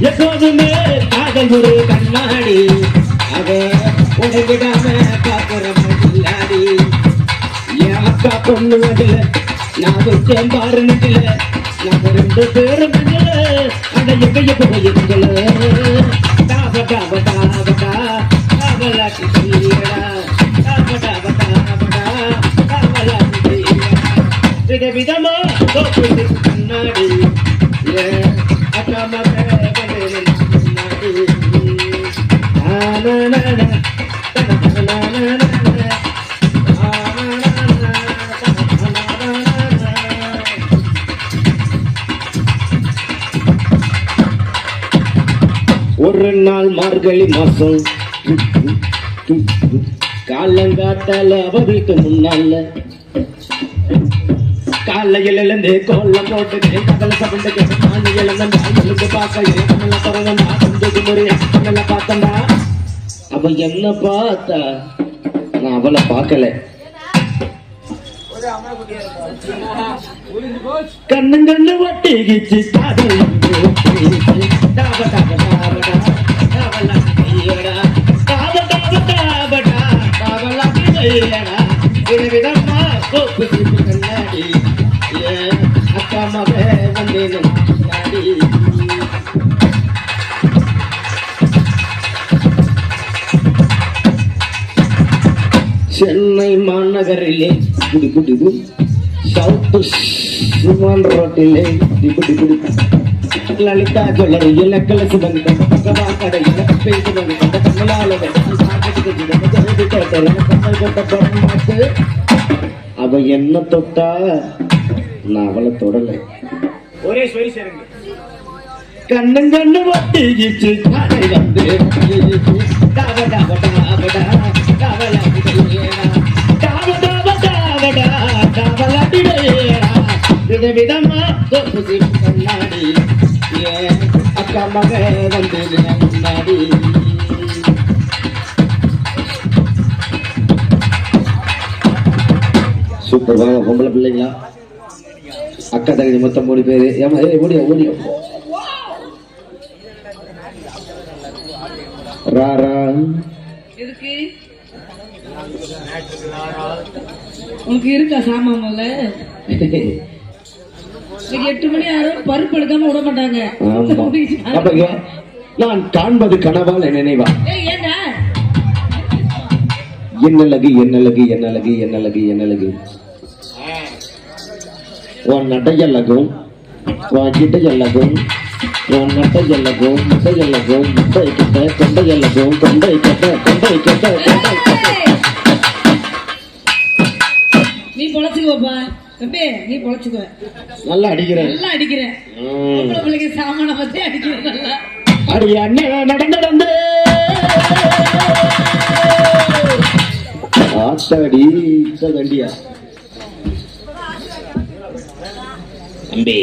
எப்போதுமே காதல் ஒரு கண்ணாடி. அதை உடைவிடாம பாக்குற முன்னாடி என் அக்கா பொண்ணு அதுல நான் வச்சேன் பாரு நெஞ்சில. நம்ம ரெண்டு பேரும் நெஞ்சில அட எங்கைய போயிருங்கள டாப டாப டாபடா டாபலாட்டி செய்யடா. டாப டாப டாபடா செய்யடா. கண்ணாடி. ஏன் அக்கா ஒரு நாள் மார்கழி மாசம். காலங்காத்தால அவங்களுக்கு முன்னால. காலையில் எழுந்து கோலம் போட்டு பகல சபண்டு காலையில் எழுந்து பார்க்க முறையா பார்த்தா அவ என்ன பார்த்தா? நான் அவளை பார்க்கல. கண்ணு கண்ணு வட்டிகிச்சு விதவிதமா அக்கா மகே வந்தேன் சென்னை மாநகரிலே குடி குடி சவுத்து சுமான் ரோட்டிலே குடி குடி குடி. லலிதா ஜுவல்லரி இலக்கல சுபங்க பகவா கடை இலக்கை சுபங்க கண்ட கமலால அவ என்ன தொட்டா? நான் அவளை தொடலை. ஒரே சொல்லி சேருங்க. கண்ணு கண்ணு வந்து விதமா சிப்பு கண்ணாடி ஏ அக்கா மக வந்து முன்னாடி? சூப்பர் வாங்க பொம்பளை பிள்ளைங்களா? அக்கா தகுதி மொத்தம் மூணு பேரு. ஏமா ஏ ஓடியா ஓடியா? ரா ரா. எதுக்கு? உனக்கு இருக்கா இன்னைக்கு எட்டு மணி ஆறும் பருப்பு எடுக்காம விட மாட்டாங்க. நான் காண்பது கனவால் நினைவா? என்னழகு என்னழகு என்னழகு என்னழகு என்னழகு உன் நடையழகும் உன் இடையழகும் உன் நடையழகும் முட்டையழகும் முட்டை கிட்ட கொண்டையழகும் கொண்டை கட்ட கொண்டை கட்ட கொண்டை நீ பொழைச்சுக்குவ நல்லா அடிக்கிறேன். நல்லா அடிக்கிற பொம்பளை பிள்ளைங்க சாமான பத்தி அடிக்கிற நல்லா. அடி அண்ணன் நடந்து நடந்து ஆத்தாடி வண்டியா தம்பி.